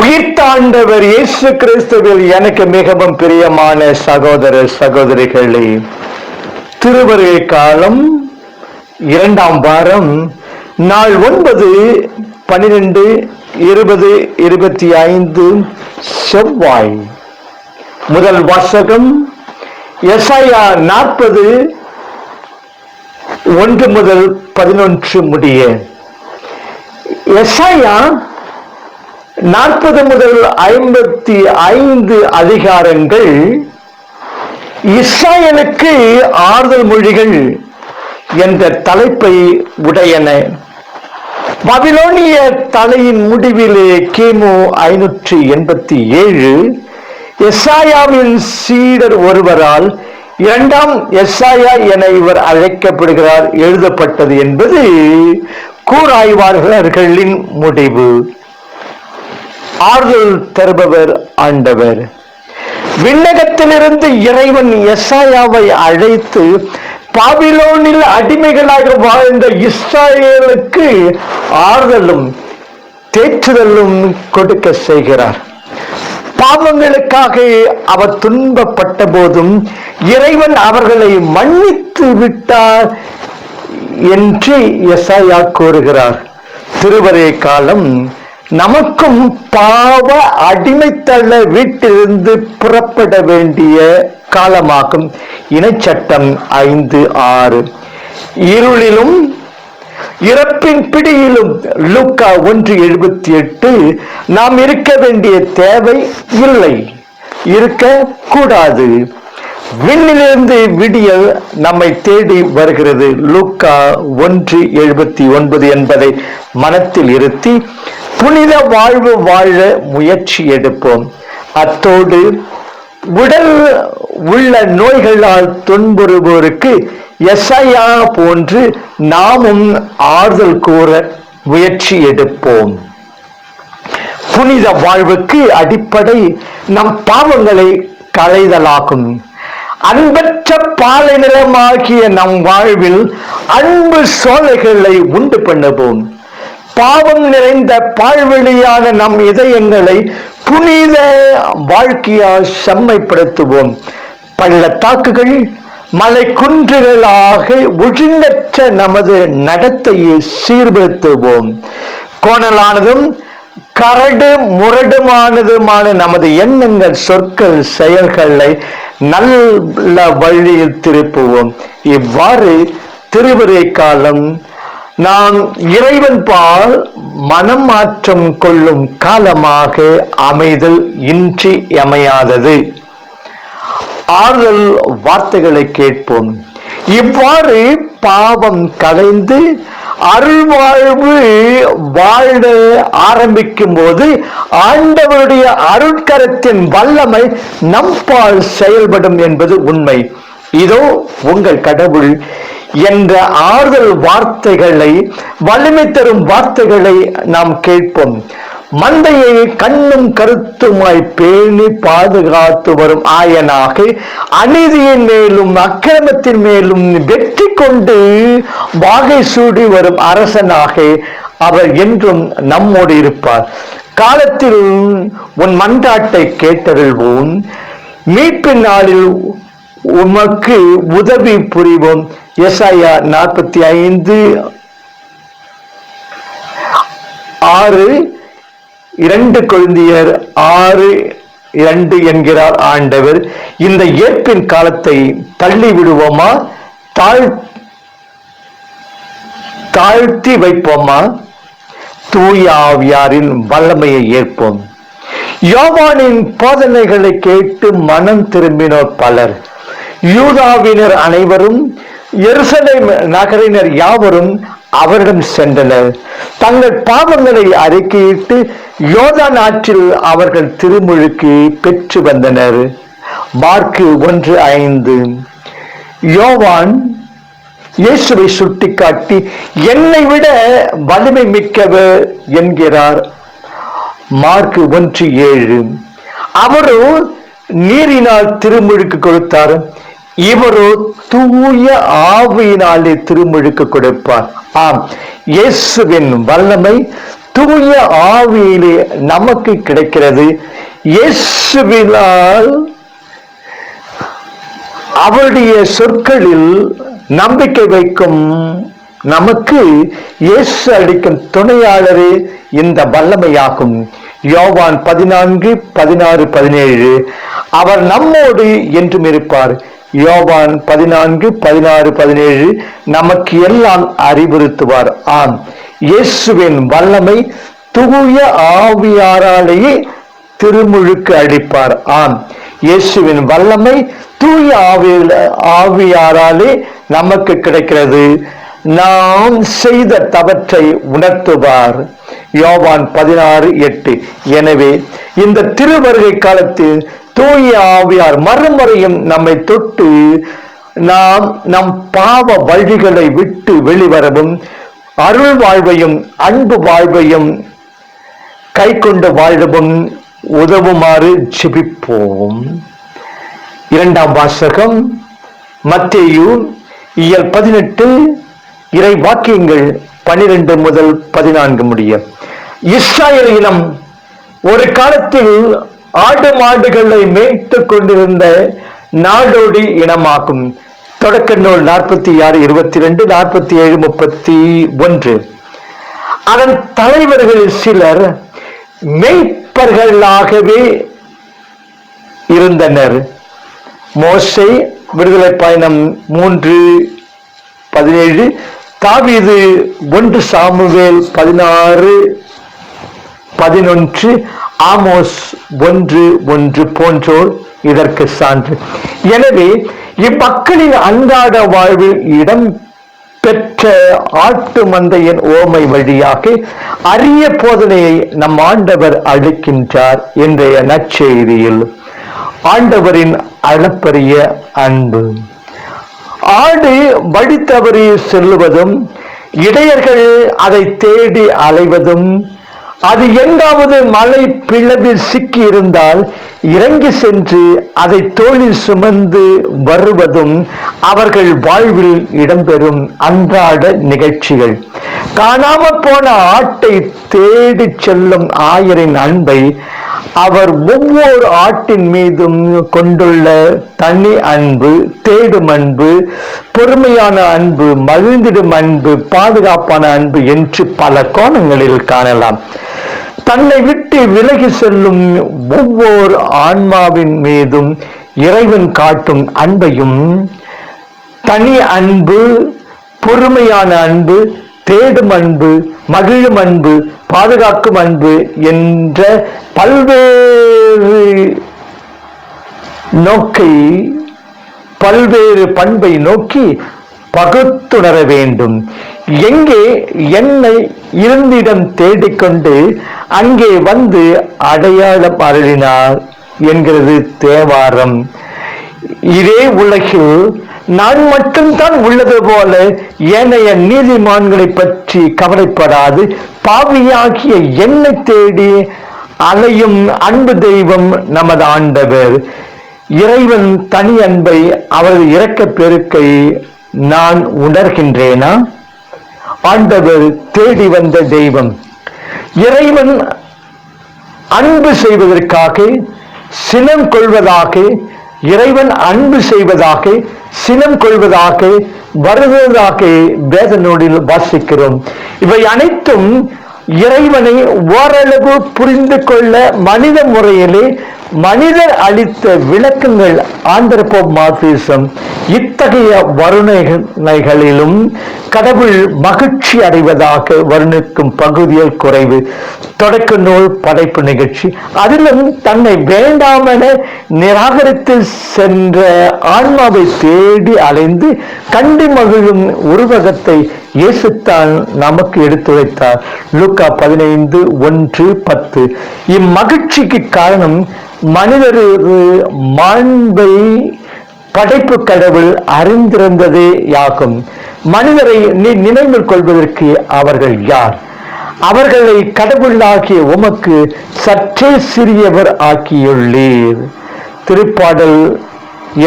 உயிர்த்தாண்டவர் இயேசு கிறிஸ்துவில் எனக்கு மிகவும் பிரியமான சகோதர சகோதரிகளே திருவருகை காலம் இரண்டாம் வாரம் நாள் ஒன்பது பனிரெண்டு இருபது இருபத்தி ஐந்து செவ்வாய். முதல் வாசகம் எஸ்ஐயா நாற்பது ஒன்று முதல் பதினொன்று முடிய. எஸ்ஐயா நாற்பது முதல் ஐம்பத்தி ஐந்து அதிகாரங்கள் இஸ்ராயலுக்கு ஆறுதல் மொழிகள் என்ற தலைப்பை உடையன. பபிலோனிய தலையின் முடிவிலே கிமு ஐநூற்றி எண்பத்தி ஏழு எஸ்ஆயாவின் சீடர் ஒருவரால் இரண்டாம் எஸ்ஆயா என இவர் அழைக்கப்படுகிறார் எழுதப்பட்டது என்பது கூராய்வாளர்களின் முடிவு. ஆறுதல் தருபவர் ஆண்டவர். விண்ணகத்திலிருந்து இறைவன் எஸ்ஆயாவை அழைத்து பாபிலோனில் அடிமைகளாக வாழ்ந்த இஸ்ராயேலுக்கு ஆறுதலும் தேற்றுதலும் கொடுக்க செய்கிறார். பாவங்களுக்காக அவர் துன்பப்பட்ட போதும் இறைவன் அவர்களை மன்னித்து விட்டார் என்று எஸ்ஐயா கூறுகிறார். திருவரே காலம் நமக்கும் பாவ அடிமைத்தள்ள வீட்டிலிருந்து புறப்பட வேண்டிய காலமாகும். இனச்சட்டம் ஐந்து ஆறு. இருளிலும் இறப்பின் பிடியிலும் லூக்கா ஒன்று எழுபத்தி எட்டு நாம் இருக்க வேண்டிய தேவை இல்லை. இருக்க கூடாது. விண்ணிலிருந்து விடியல் நம்மை தேடி வருகிறது. லூக்கா ஒன்று எழுபத்தி ஒன்பது என்பதை மனத்தில் இருத்தி புனித வாழ்வு வாழ முயற்சி எடுப்போம். அத்தோடு உடல் உள்ள நோய்களால் துன்புறுவோருக்கு எஸ்ஐயா போன்று நாமும் ஆறுதல் கூற முயற்சி எடுப்போம். புனித வாழ்வுக்கு அடிப்படை நம் பாவங்களை களைதலாகும். அன்பற்ற பாலை நிறமாகிய நம் வாழ்வில் அன்பு சோலைகளை உண்டு பண்ணுவோம். பாவம் நிறைந்த பால்வெளியான நம் இதயங்களை புனித வாழ்க்கையால் செம்மைப்படுத்துவோம். பள்ளத்தாக்குகள் மலை குன்றுகளாக ஒழுங்கற்ற நமது நடத்தையை சீர்படுத்துவோம். கோணலானதும் கரடு முரடுமானதுமான நமது எண்ணங்கள் சொற்கள் செயல்களை நல்ல வழியில் திருப்புவோம். இவ்வாறு திருவிரை காலம் நாம் இறைவன் பால் மனம் மாற்றம் கொள்ளும் காலமாக அமைதல் இன்றி அமையாதது. ஆறுதல் வார்த்தைகளை கேட்போம். இவ்வாறு பாவம் கலைந்து அருள்வாழ்வு வாழ ஆரம்பிக்கும் போது ஆண்டவருடைய அருட்கரத்தின் வல்லமை நம்பால் செயல்படும் என்பது உண்மை. இதோ உங்கள் கடவுள் என்ற ஆறுதல் வார்த்தைகளை வலிமை தரும் வார்த்தைகளை நாம் கேட்போம். மந்தையை கண்ணும் கருத்துமாய் பேணி பாதுகாத்து வரும் ஆயனாக அநீதியின் மேலும் அக்கிரமத்தின் மேலும் வெற்றி கொண்டு வாகை சூடி வரும் அரசனாக அவர் என்றும் நம்மோடு இருப்பார். காலத்தில் உன் மன்றாட்டை கேட்டருள்வோம். மீட்பின் நாளில் உமக்கு உதவி புரிவோம். எஸ்ஐயா நாற்பத்தி ஐந்து ஆறு இரண்டு குழந்தையர் ஆறு இரண்டு என்கிறார் ஆண்டவர். இந்த ஏற்பின் காலத்தை தள்ளி விடுவோமா தாழ் தாழ்த்தி வைப்போமா? தூயாவியாரின் வல்லமையை ஏற்போம். யோவானின் போதனைகளை கேட்டு மனம் திரும்பினோர் பலர். யூதாவினர் அனைவரும் எருசலேம் நகரினர் யாவரும் அவரிடம் சென்றனர். தங்கள் பாவங்களை அறிக்கையிட்டு யோதா நாட்டில் அவர்கள் திருமுழுக்கு பெற்று வந்தனர். மார்க்கு ஒன்று ஐந்து. யோவான் இயேசுவை சுட்டிக்காட்டி என்னை விட வலிமை மிக்கவர் என்கிறார். மார்க் ஒன்று ஏழு. அவரோ நீரினால் திருமுழுக்கு கொடுத்தார். இவரோ தூய ஆவியினாலே திருமுழுக்கு கொடுப்பார். ஆம் இயேசுவின் வல்லமை தூய ஆவியிலே நமக்கு கிடைக்கிறது. இயேசுவினால் அவருடைய சொற்களில் நம்பிக்கை வைக்கும் நமக்கு இயேசு அளிக்கும் துணையாளரே இந்த வல்லமையாகும். யோவான் பதினான்கு பதினாறு பதினேழு அவர் நம்மோடு என்றும் இருப்பார். யோபான் பதினான்கு பதினாறு பதினேழு நமக்கு எல்லாம் அறிவுறுத்துவார். ஆம். இயேசுவின் வல்லமை தூய ஆவியாராலேயே திருமுழுக்கு அளிப்பார். ஆம். இயேசுவின் வல்லமை தூய ஆவியில ஆவியாராலே நமக்கு கிடைக்கிறது. நாம் செய்த தவற்றை உணர்த்துவார். யோவான் பதினாறு எட்டு. எனவே இந்த திருவருகை காலத்தில் தூய ஆவியார் மறுமுறையும் நம்மை தொட்டு நாம் நம் பாவ வழிகளை விட்டு வெளிவரவும் அருள் வாழ்வையும் அன்பு வாழ்வையும் கை கொண்டு வாழவும் உதவுமாறு ஜிபிப்போம். இரண்டாம் வாசகம் மத்தேயு இயல் பதினெட்டு இறை வாக்கியங்கள் பனிரெண்டு முதல் பதினான்கு முடிய. இஸ்ராயல் இனம் ஒரு காலத்தில் ஆடு மாடுகளை மேய்த்து கொண்டிருந்த நாடோடி இனமாகும். தொடக்க நூல் நாற்பத்தி ஆறு இருபத்தி ரெண்டு நாற்பத்தி ஏழு முப்பத்தி ஒன்று. அதன் தலைவர்கள் சிலர் மெய்ப்பர்களாகவே இருந்தனர். மோசை விடுதலை பயணம் மூன்று பதினேழு தாவிது ஒன்று சாமுவேல் பதினாறு பதினொன்று ஆமோஸ் ஒன்று ஒன்று போன்றோர் இதற்கு சான்று. எனவே இம்மக்களின் அன்றாட வாழ்வில் இடம் பெற்ற ஆட்டு மந்தையின் ஓமை வழியாக அரிய போதனையை நம் ஆண்டவர் அளிக்கின்றார் இன்றைய நற்செய்தியில். ஆண்டவரின் அளப்பரிய அன்பு. ஆடு வழி தவறி செல்லுவதும் இடையர்கள் அதை தேடி அலைவதும் அது எங்காவது மலை பிளவில் சிக்கி இருந்தால் இறங்கி சென்று அதை தோளில் சுமந்து வருவதும் அவர்கள் வாழ்வில் இடம்பெறும் அன்றாட நிகழ்ச்சிகள். காணாம போன ஆட்டை தேடி செல்லும் ஆயரின் அன்பை அவர் ஒவ்வொரு ஆட்டின் மீதும் கொண்டுள்ள தனி அன்பு தேடும் அன்பு பொறுமையான அன்பு மகிழ்ந்திடும் அன்பு பாதுகாப்பான அன்பு என்று பல கோணங்களில் காணலாம். தன்னை விட்டு விலகி செல்லும் ஒவ்வொரு ஆன்மாவின் மீதும் இறைவன் காட்டும் அன்பையும் தனி அன்பு பொறுமையான அன்பு தேடும் அன்பு மகிழும் அன்பு பாதுகாக்கும் அன்பு என்ற பல்வேறு நோக்கை பல்வேறு பண்பை நோக்கி பகுத்துணர வேண்டும். எங்கே என்னை இருந்திடம் தேடிக்கொண்டு அங்கே வந்து அடையாளம் அருளினார் என்கிறது தேவாரம். இதே உலகில் நான் மட்டும்தான் உள்ளது போல ஏனைய நீதிமான்களை பற்றி கவலைப்படாது. பாவியாகிய என்னை தேடி அலையும் அன்பு தெய்வம் நமது ஆண்டவர். இறைவன் தனி அன்பை அவரது இரக்க பெருக்கை நான் உணர்கின்றேனா? ஆண்டவர் தேடி வந்த தெய்வம். இறைவன் அன்பு செய்வதற்காக சினம் கொள்வதாக இறைவன் அன்பு செய்வதாக சினம் கொள்வதாக வருவதாக வேத நூலில் வாசிக்கிறோம். இவை அனைத்தும் இறைவனை ஓரளவு புரிந்து கொள்ள மனித முறையிலே மனிதர் அளித்த விளக்கங்கள் ஆந்திரப்போம் மாதேசம் இத்தகைய வருணைகளிலும் கடவுள் மகிழ்ச்சி அடைவதாக வருணிக்கும் பகுதியில் குறைவு தொடக்க நூல் படைப்பு நிகழ்ச்சி. அதிலும் தன்னை வேண்டாமென நிராகரித்து சென்ற ஆன்மாவை தேடி அலைந்து கண்டு மகிழும் உருவகத்தை இயேசுத்தான் நமக்கு எடுத்துரைத்தார். லூக்கா பதினைந்து ஒன்று பத்து. இம்மகிழ்ச்சிக்கு காரணம் மனிதர் மாண்பை படைப்பு கடவுள் அறிந்திருந்ததே யாகும். மனிதரை நீ நினைவில் கொள்வதற்கு அவர்கள் யார்? அவர்களை கடவுளாகிய உமக்கு சற்றே சிறியவர் ஆக்கியுள்ளீர். திருப்பாடல்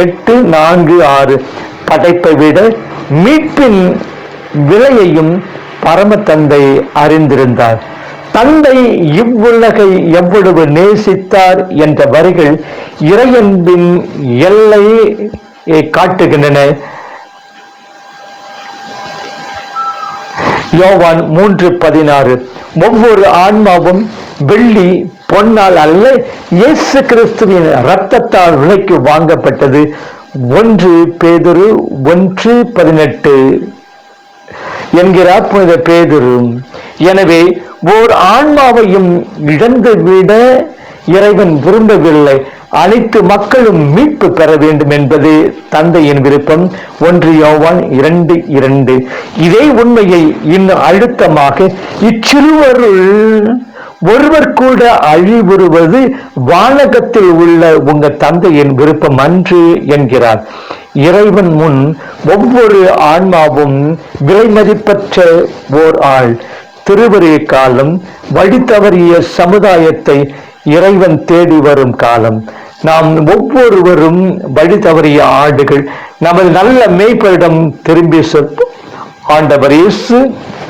எட்டு நான்கு ஆறு. படைப்பை விட மீட்பின் விலையையும் பரம தந்தை அறிந்திருந்தார். தந்தை இவ்வுலகை எவ்வளவு நேசித்தார் என்ற வரிகள் இறையன்பின் எல்லையை காட்டுகின்றன. யோவான் மூன்று பதினாறு ஒவ்வொரு ஆன்மாவும் வெள்ளி பொன்னால் அல்ல இயேசு கிறிஸ்துவின் இரத்தத்தால் விலைக்கு வாங்கப்பட்டது. ஒன்று பேதுரு ஒன்று பதினெட்டு. என்கிறார் புனித பேதரும். எனவே ஓர் ஆன்மாவையும் இழந்துவிட இறைவன் விரும்பவில்லை. அனைத்து மக்களும் மீட்பு பெற வேண்டும் என்பது தந்தையின் விருப்பம். ஒன்று யோவான் இரண்டு இரண்டு. இதே உண்மையை இன்னும் அழுத்தமாக இச்சிறுவருள் ஒருவர் கூட அழிவுறுவது வானகத்தில் உள்ள உங்க தந்தையின் விருப்பம். அன்று என்கிறார். இறைவன் முன் ஒவ்வொரு ஆன்மாவும் விலைமதிப்பற்ற ஓர் ஆள். திருவரிய காலம் வழி தவறிய சமுதாயத்தை இறைவன் தேடி வரும் காலம். நாம் ஒவ்வொருவரும் வழி தவறிய ஆடுகள். நமது நல்ல மேய்ப்பரிடம் திரும்பி செல். ஆண்டவர் இயேசு